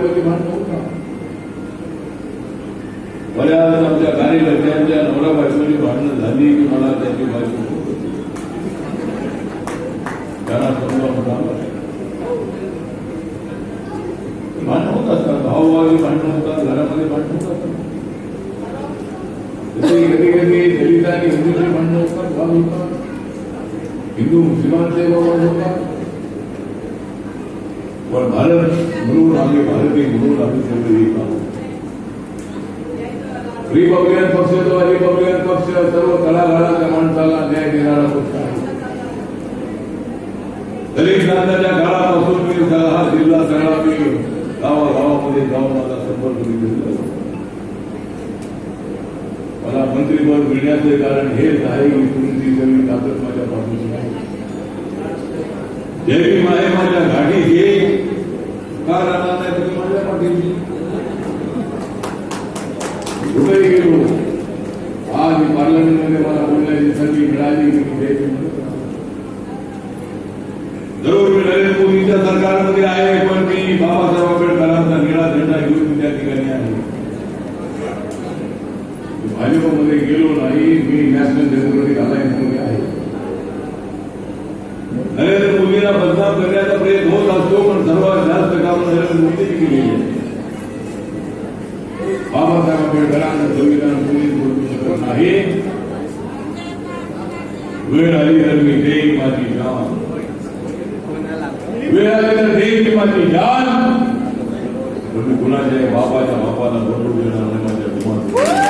बायकोची भांडण होतात बऱ्याच आमच्या कार्यकर्त्यांच्या नवरा बायकोची भांडणं झाली की मला त्याची बायको खूप होती. त्यांना समजावून सांगा. भांडण होत असतात भावभावी भांडण होतात घरामध्ये भांडण होतात जसे कधी कधी दलित आणि हिंदूचे भांडण होतात भाव होतात हिंदू मुस्लिमांचे भाव होतात पण भारत म्हणून आम्ही भारतीय म्हणून आम्ही सगळे एक आहोत रिपब्लिकन पक्ष जो आहे, रिपब्लिकन पक्ष सर्व तळागाळाच्या माणसाला न्याय देणारा पक्ष आहे दलित क्रांताच्या काळापासून मी हा जिल्हा सगळा मी गावागावामध्ये जाऊन माझा संपर्क मी घेतला मला मंत्रीपद मिळण्याचे कारण हेच आहे की तुमची सगळी ताकद माझ्या पाठीशी आहे जय माय माझ्या गाडी घे का राहणार नाही तुम्ही माझ्या पाठीशी कुठेही गेलो आज पार्लमेंटमध्ये मला बोलण्याची संधी मिळाली की मी द्यायची म्हणत होतो. जरूर मी नरेंद्र मोदीच्या सरकारमध्ये आहे पण मी बाबासाहेब आंबेडकरांचा निळा झेंडा घेऊन मी त्या ठिकाणी आहे मी भाजपमध्ये गेलो नाही मी नॅशनल डेमोक्रेटिक अलायन्समध्ये आहे नरेंद्र मोदींना बदनाम करण्याचा प्रयत्न होत असतो पण सर्वात जास्त काम नरेंद्र मोदींनी केलेली आहे बाबासाहेब आंबेडकरांचं संविधान कोणी बोलू शकत नाही वेळ आली तर मी देईन माझी जान वेळ आली तर देईन मी माझी जान पण मी कुणाच्या बाबाच्या बापाला बोलू देणार नाही माझ्या कुमार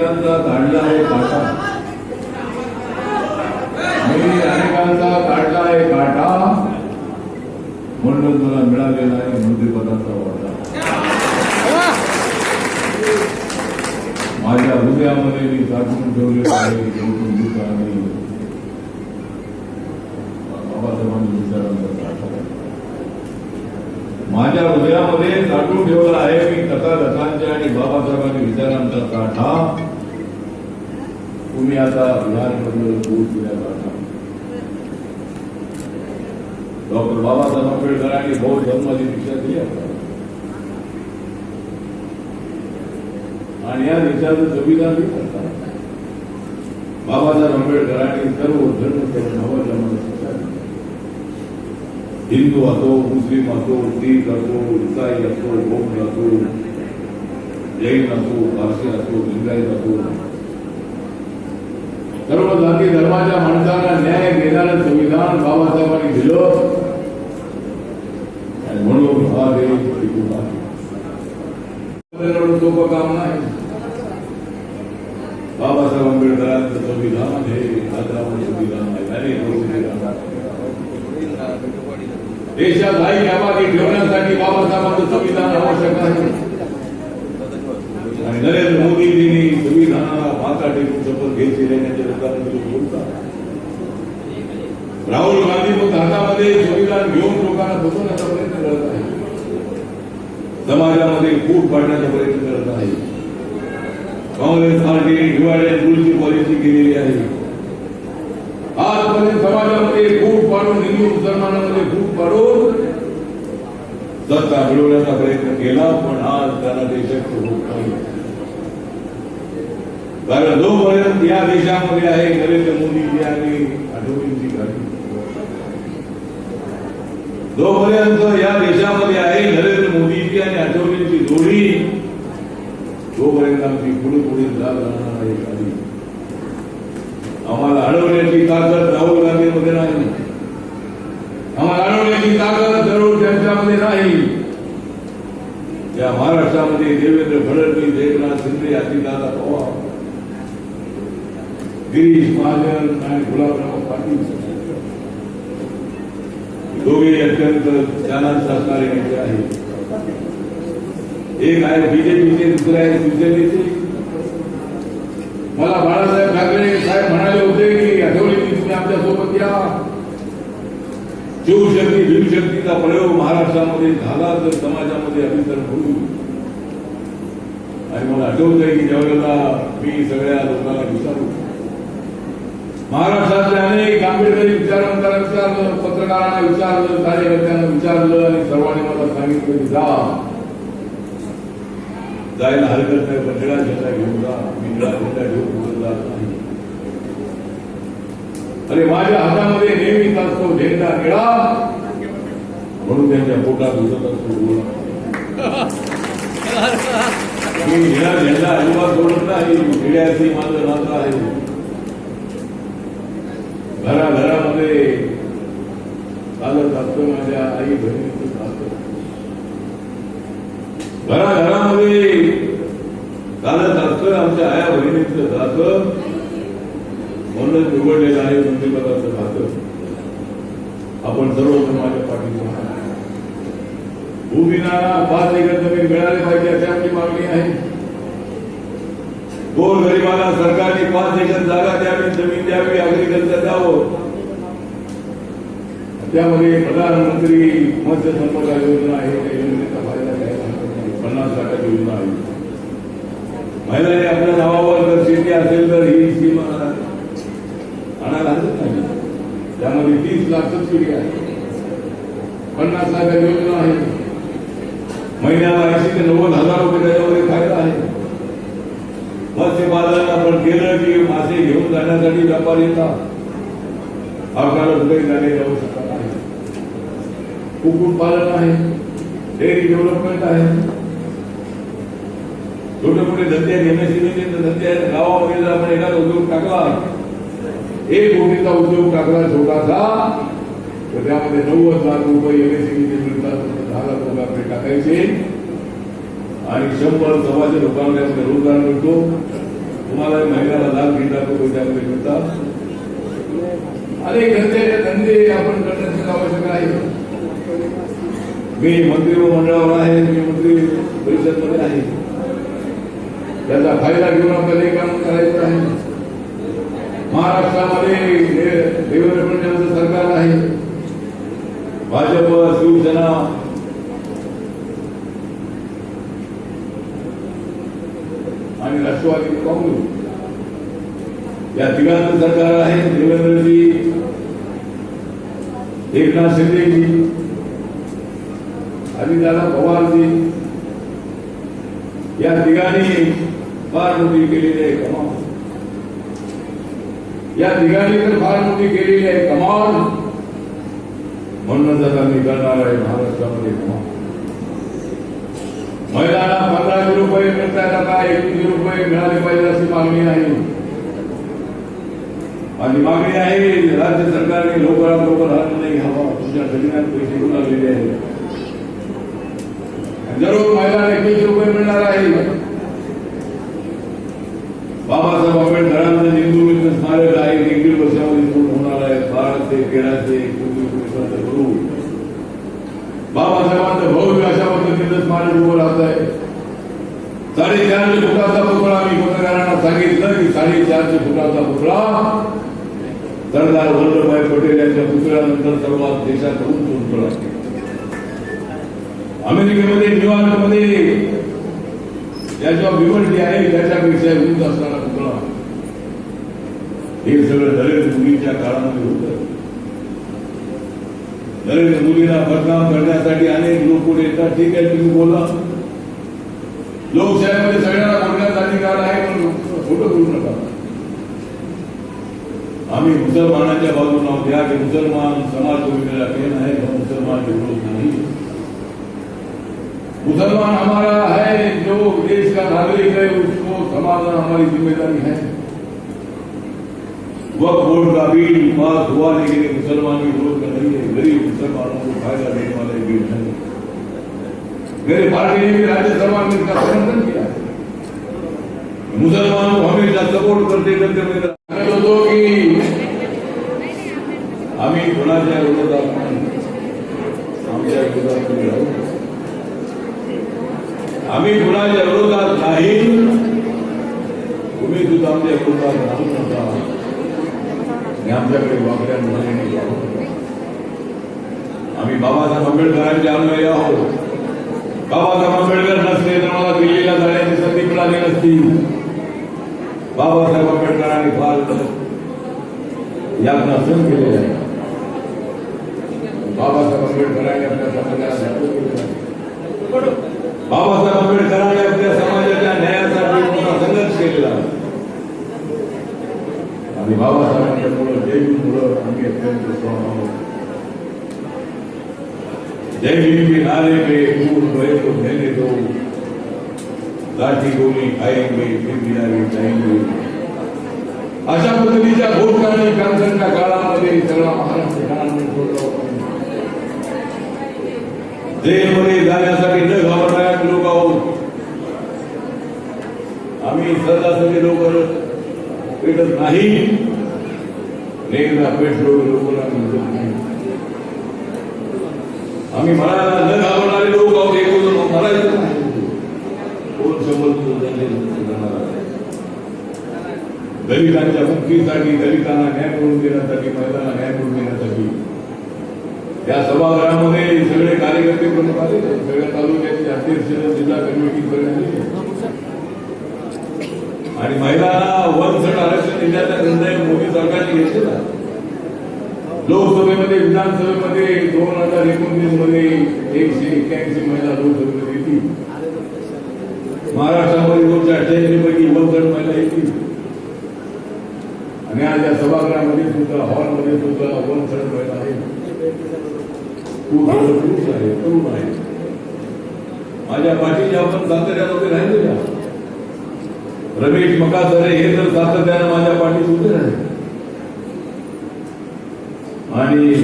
अनेकांचा काढला आहे काटा. मी अनेकांचा काढला आहे काटा. म्हणून मला मिळालेला आहे मंत्रिपदाचा वाटा. माझ्या हृदयामध्ये मी साठवून ठेवलेलं आहे गौतम आणि बाबासाहेबांच्या विचारांचा साठा माझ्या हृदयामध्ये साठवून ठेवला आहे मी कथा रथांच्या आणि बाबासाहेबांनी विचारांचा साठा. तुम्ही आता बिहारमधलं दूर दिल्या काठा डॉक्टर बाबासाहेब आंबेडकरांनी बौद्ध धर्माची शिक्षा दिली आपल्याला. आणि या देशाचं संविधान बी करतात बाबासाहेब आंबेडकरांनी सर्व धर्म धर्माच्या मला शिक्षा दिली हिंदू असो मुस्लिम असो शीख असो इसाई असो बौद्ध असो जैन असो पारसी असो लिंगायत असो सर्व जाती धर्माच्या माणसाला न्याय देणारं संविधान बाबासाहेबांनी दिलं आणि म्हणून हा देश टिकून आहे एवढं सोपं काम नाही बाबासाहेब आंबेडकरांचं संविधान हे आदरावर संविधान आहे अनेक संविधान आहे. देशात आई आबादी ठेवण्यासाठी बाबासाहेबांचं संविधान आवश्यक आहे संविधानाला माता टेकून शपथ घेतली देण्याच्या लोकांना लोक बोलतात राहुल गांधी मग हातामध्ये संविधान घेऊन लोकांना बसवण्याचा प्रयत्न करत आहे समाजामध्ये फूट पाडण्याचा प्रयत्न करत आहे Congress party divide and रूलची policy केलेली आहे आजपर्यंत समाजामध्ये फूट पाडून हिंदू मुसलमानामध्ये फूट पाडून सत्ता मिळवण्याचा प्रयत्न केला पण आज त्यांना ते शक्य होत नाही कारण जोपर्यंत या देशामध्ये आहे नरेंद्र मोदीजी आणि आठवणींची गाडी जोपर्यंत या देशामध्ये आहे नरेंद्र मोदीजी आणि आठवणींची जोडी तोपर्यंत आमची पुढे पुढे जात राहणार आहे गाडी. आम्हाला अडवण्याची ताकद राहुल गांधीमध्ये नाही. आम्हाला अडवण्याची ताकद जरूर त्यांच्यामध्ये नाही. या महाराष्ट्रामध्ये देवेंद्र फडणवीस एकनाथ शिंदे अजितदादा पवार. गिरीश महाजन आणि गुलाबराव पाटील. दोघे अत्यंत ज्ञानात असणारे नेते आहेत. एक आहे बीजेपीचे दुसरे आहे शिवसेनेचे. मला बाळासाहेब ठाकरे साहेब म्हणाले होते की आठवले की तुम्ही आमच्यासोबत या शिवशक्ती भीमशक्तीचा प्रयोग महाराष्ट्रामध्ये झाला तर समाजामध्ये अभिसरण होईल आणि मला आठवत आहे की ज्यावेळेला मी सगळ्या लोकांना विचारू महाराष्ट्रातल्या अनेक आंबेडकरी विचारवंतांना विचारलं पत्रकारांना विचारलं कार्यकर्त्यांना विचारलं आणि सर्वांनी मला सांगितलं की जा. जायला हरकत नाही पण निळा झेंडा घेऊन जा मी निळा झेंडा घेऊन कुठं जात नाही. अरे माझ्या हातामध्ये नेहमीच असतो झेंडा निळा म्हणून त्यांच्या पोटात उजत असतो मी निळा झेंडा अजिबात सोडत नाही निळ्याची माझं नातं आहे. घराघरामध्ये चालत असतो माझ्या आई बहिणीचं नातं घराघरामध्ये चालत असतं आमच्या आया बहिणीचं जातं. म्हणूनच निवडलेलं आहे म्हणजे मंत्रिपदाचं खातं आपण सर्व माझ्या पाठीशी आहात. पाच एकर जमीन मिळाली पाहिजे अशी आपली मागणी आहे. गोर गरिबांना सरकारने पाच एकर जागा द्यावी जमीन द्यावी अग्रिकल्चर द्यावं. त्यामध्ये प्रधानमंत्री मत्स्य संपदा योजना आहे त्या योजनेचा फायदा घ्यायला पन्नास लाखाची योजना आहे. महिलांनी आपल्या नावावर जर शेती असेल तर ही स्कीम आणायला हरकत नाही. त्यामध्ये तीस लाख सबसिडी आहे. पन्नास लाखाची योजना आहे. महिन्याला ऐंशी ते नव्वद हजार रुपये त्याच्यामध्ये फायदा आहे. मत्स्यपालन आपण केलं की मासे घेऊन जाण्यासाठी व्यापार येतात आपल्याला कुठेही जाणे आवश्यकता नाही कुक्कुट पालन आहे डेअरी डेव्हलपमेंट आहे छोटे मोठे धंदे एमएससीबीचे धंदे आहेत गावामध्ये जर आपण एखादा उद्योग टाकला एक कोटीचा उद्योग टाकला छोटासा तर त्यामध्ये नव्वद लाख रुपये एमएससीबीचे मिळतात दहा लाख रुपये आपले टाकायचे आणि शंभर समाज लोकांना त्यामध्ये रोजगार मिळतो. तुम्हाला महिन्याला लाख दीड लाख रुपये त्यामध्ये मिळतात. अनेक धंद्याचे धंदे आपण करण्याची आवश्यक आहे. मी मंत्रिमंडळावर आहे मी मंत्री परिषदमध्ये आहे. त्याचा फायदा घेऊन आपल्याला हे काम करायचं आहे. महाराष्ट्रामध्ये देवेंद्र फडणवीस सरकार आहे. भाजप शिवसेना आणि राष्ट्रवादी काँग्रेस. या तिघांचं सरकार आहे देवेंद्रजी एकनाथ शिंदेजी अजितदादा पवारजी. या तिघांनी फार मोठी केलेली आहे कमाल. या तिघांनी तर फार मोठी केलेली आहे कमाल. म्हणूनच आता मी करणार आहे महाराष्ट्रामध्ये कमाल. महिलांना पंधराशे रुपये मिळतात आता एकवीसशे रुपये मिळाले पाहिजे अशी मागणी आहे माझी मागणी आहे राज्य सरकारने लवकरात लवकर हा निर्णय घ्यावा तुमच्या खजिन्यात पैसे घेऊन आलेले आहेत जरूर महिलांना एकवीस रुपये मिळणार आहे बाबासाहेब आंबेडकरांचं हिंदू मित्र स्मारक आहे एक दीड वर्षामध्ये पूर्ण होणार आहे बाराशे तेराशे हिंदू मित्रांचं पद्धतीचं उभं राहत आहे साडेचारशे फुटाचा पुतळा मी पत्रकारांना सांगितलं की साडेचारशे फुटाचा पुतळा सरदार वल्लभभाई पटेल यांच्या पुतळ्यानंतर सर्वात देशात उंच पुतळा. अमेरिकेमध्ये न्यूयॉर्कमध्ये याच्या भिवंडी आहे त्याच्यापेक्षा उंच असणारा पुतळा. हे सगळं दलित मुलींच्या काळामध्ये होतं. नरेंद्र मोदीला बदनाम करण्यासाठी अनेक लोक पुढे येतात. ठीक आहे तुम्ही बोला. लोकशाहीमध्ये सगळ्यांना बोलण्याचा अधिकार आहे पण खोटं बोलू नका. आम्ही मुसलमानांच्या बाजून आहोत. या की मुसलमान समाज जो पेन आहे है मुसलमान के विरोध नहीं. मुसलमान हमारा है जो देश का नागरिक है उसको समाधान हमारी जिम्मेदारी है. وقت بورڈ کا بھی پاس ہوا لیکن مسلمان کا نہیں ہے۔ غریب مسلمانوں کو فائدہ دینے والے بل ہیں۔ میرے پارٹی نے بھی راجیہ سرما میں اس کا سمرتھن کیا۔ مسلمانوں کو ہمیشہ سپورٹ کرتے کرتے میرا ہمیں بنا جائے روز ہم جائے ہمیں بنا جائے روز آمدے روز آمدے आणि आमच्याकडे वाकड्या आम्ही बाबासाहेब आंबेडकरांचे अनुयायी आहोत. बाबासाहेब आंबेडकर नसते तर मला दिल्लीला जाण्याची संधी मिळाली नसती. बाबासाहेब आंबेडकरांनी फार यातना सहन केलेल्या आहे. बाबासाहेब आंबेडकरांनी आपल्या समाजाला बाबासाहेब आंबेडकरांनी आणि बाबासाहेबांच्यामुळं जय भीममुळं आम्ही अत्यंत स्ट्रॉंग आहोत जय भीम के नारे पे फूल भरे तो मैंने दो लाठी गोली खाएंगे फिर गिरावे जाएंगे अशा पद्धतीच्या भूतकाळी कॅन्सरच्या काळामध्ये सगळा महाराष्ट्र काळामध्ये सोडला होता. जेलमध्ये जाण्यासाठी न घाबरणारे लोक आहोत आम्ही सहजासहजी लोक पेटत नाही एकदा पेटलो आम्ही मला न घाबरणारे लोक आहोत एक मला कोण समजतो दलितांच्या मुक्तीसाठी दलितांना न्याय मिळवून देण्यासाठी महिलांना न्याय मिळवून देण्यासाठी या सभागृहामध्ये सगळे कार्यकर्ते प्रमुख आले सगळ्या तालुक्याचे अध्यक्ष जिल्हा कमिटी करण्यात आणि महिलांना वन सट आरक्षण देण्याचा निर्णय सरकारने घेतलेला आहे. लोकसभेमध्ये विधानसभेमध्ये दोन हजार एकोणतीस मध्ये एकशे एक्क्याऐंशी महिला लोकसभेमध्ये येतील महाराष्ट्रामध्ये दोनशे अठ्ठ्याऐंशी पैकी वनसट महिला येतील आणि आज या सभागृहामध्ये सुद्धा हॉलमध्ये सुद्धा वनसट महिला आहे खूप सारे पुरुष आहे तरुण आहे माझ्या पाठीशी आपण सातत्यात उभे राहिले का रमेश मकासरे हे तर सातत्यानं माझ्या पाठीशी उभे राहिले आणि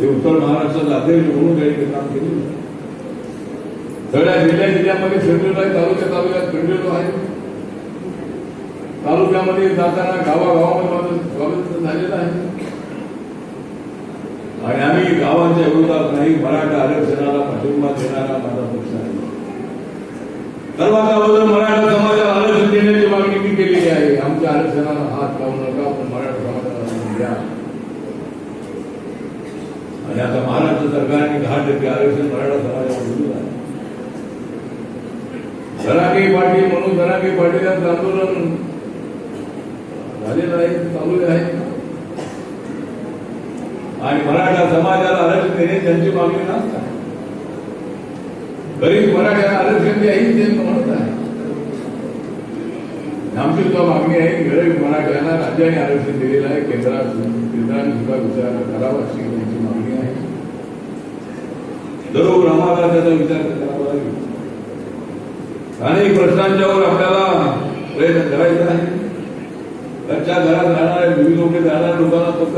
ते उत्तर महाराष्ट्राचा अध्यक्ष म्हणून त्यांनी काम केले. सगळ्या जिल्ह्या जिल्ह्यामध्ये फिरलेलो आहे तालुक्या तालुक्यात फिरलेलो आहे. तालुक्यामध्ये जाताना गावागावामध्ये माझं स्वागत झालेलं आहे. आणि आम्ही गावांच्या विरोधात नाही मराठा आरक्षणाला पाठिंबा देणारा माझा पक्ष आहे. सर्वात अगोदर मराठा आरक्षणाला हात लावू नका पण मराठा समाजाला द्या. आणि आता महाराष्ट्र सरकारने दहा टक्के आरक्षण मराठा समाजाला दिलेलं आहे. सराकी पाटील म्हणून सराकी पाटीलांचं आंदोलन झालेलं आहे चालू आहे. आणि मराठा समाजाला आरक्षण देणे त्यांची मागणी नसतात गरीब मराठ्याला आरक्षण द्याही ते म्हणत आहे मागणी आहे गरीब मराठ्यांना राज्याने आरक्षण दिलेलं आहे. केंद्रात केंद्राने सुद्धा विचार करावा अशी त्यांची मागणी आहे. दररोज आम्हाला त्याचा विचार करावा लागेल अनेक प्रश्नांच्यावर आपल्याला प्रयत्न करायचा आहे त्यांच्या घरात राहणाऱ्या विविध लोक राहणाऱ्या लोकांना फक्त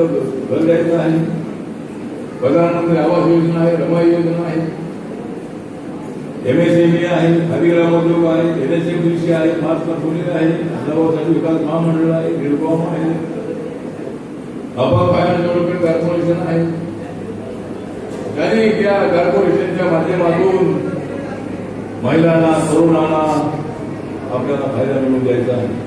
घर द्यायचं आहे. प्रधानमंत्री आवास योजना आहे रमाई योजना आहे. एमएसएमई आहे हरिग्राम उद्योग आहे एनएसएमडीसी आहे महात्मा फुले आहे अहमदाबाद विकास महामंडळ आहे निरकॉम आहे अपा फायनान्स डेव्हलपमेंट कॉर्पोरेशन आहे त्यांनी त्या कॉर्पोरेशनच्या माध्यमातून महिलांना तरुणांना आपल्याला फायदा मिळवून द्यायचा आहे